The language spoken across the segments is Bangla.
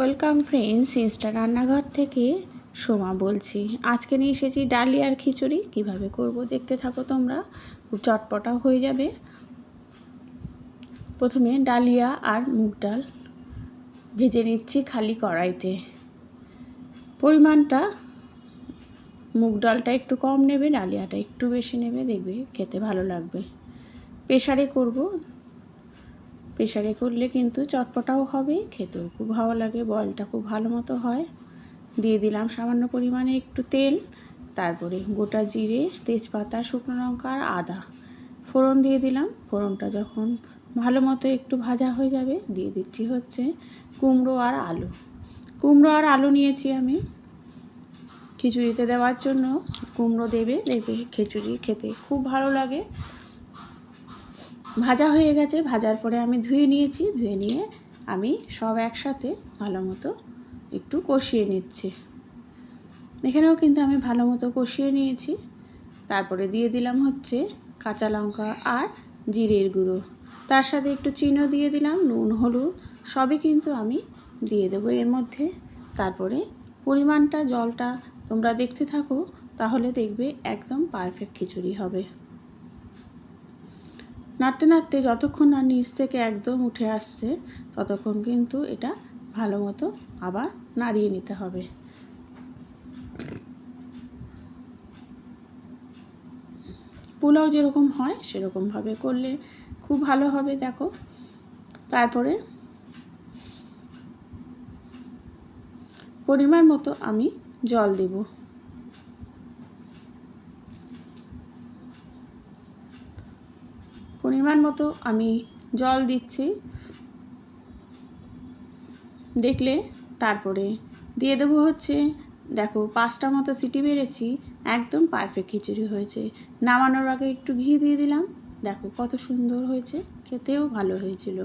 ওয়েলকাম ফ্রেন্ডস, ইনস্টা রান্নাঘর থেকে সোমা বলছি। আজকে নিয়ে এসেছি ডালিয়ার খিচুড়ি। কীভাবে করব দেখতে থাকো তোমরা। খুব চটপটা হয়ে যাবে। প্রথমে ডালিয়া আর মুগ ডাল ভেজে নিচ্ছি খালি কড়াইতে। পরিমাণটা মুগ ডালটা একটু কম নেবে, ডালিয়াটা একটু বেশি নেবে, দেখবে খেতে ভালো লাগবে। প্রেশারে করব প্রেশারে করলে কিন্তু চটপটাও হবে, খেতেও খুব ভালো লাগে, বলটা খুব ভালো মতো হয়। দিয়ে দিলাম সামান্য পরিমাণে একটু তেল, তারপরে গোটা জিরে, তেজপাতা, শুকনো লঙ্কা আর আদা। ফোড়ন দিয়ে দিলাম, ফোড়নটা যখন ভালো মতো একটু ভাজা হয়ে যাবে, দিয়ে দিচ্ছি হচ্ছে কুমড়ো আর আলু। কুমড়ো আর আলু নিয়েছি আমি। খিচুড়িতে দেওয়ার জন্য কুমড়ো দেবে, দেখবে খিচুড়ি খেতে খুব ভালো লাগে। ভাজা হয়ে গেছে। ভাজার পরে আমি ধুয়ে নিয়েছি। ধুয়ে নিয়ে আমি সব একসাথে ভালো মতো একটু কষিয়ে নিচ্ছি। এখানেও কিন্তু আমি ভালো মতো কষিয়ে নিয়েছি। তারপরে দিয়ে দিলাম হচ্ছে কাঁচা লঙ্কা আর জিরের গুঁড়ো। তার সাথে একটু চিনিও দিয়ে দিলাম, নুন, হলুদ, সবই কিন্তু আমি দিয়ে দেবো এর মধ্যে। তারপরে পরিমাণটা, জলটা তোমরা দেখতে থাকো, তাহলে দেখবে একদম পারফেক্ট খিচুড়ি হবে। নাড়তে নাড়তে যতক্ষণ না নিচ থেকে একদম উঠে আসছে, ততক্ষণ কিন্তু এটা ভালো মতো আবার নাড়িয়ে নিতে হবে। পোলাও যেরকম হয়, সেরকমভাবে করলে খুব ভালো হবে, দেখো। তারপরে পরিমাণ মতো আমি জল দেবো। পরিমাণ মতো আমি জল দিচ্ছি। দেখলে তারপরে দিয়ে দেবো হচ্ছে, দেখো পাঁচটা মতো সিটি বেড়েছি, একদম পারফেক্ট খিচুড়ি হয়েছে। নামানোর আগে একটু ঘি দিয়ে দিলাম। দেখো কত সুন্দর হয়েছে, খেতেও ভালো হয়েছিল।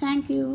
Thank you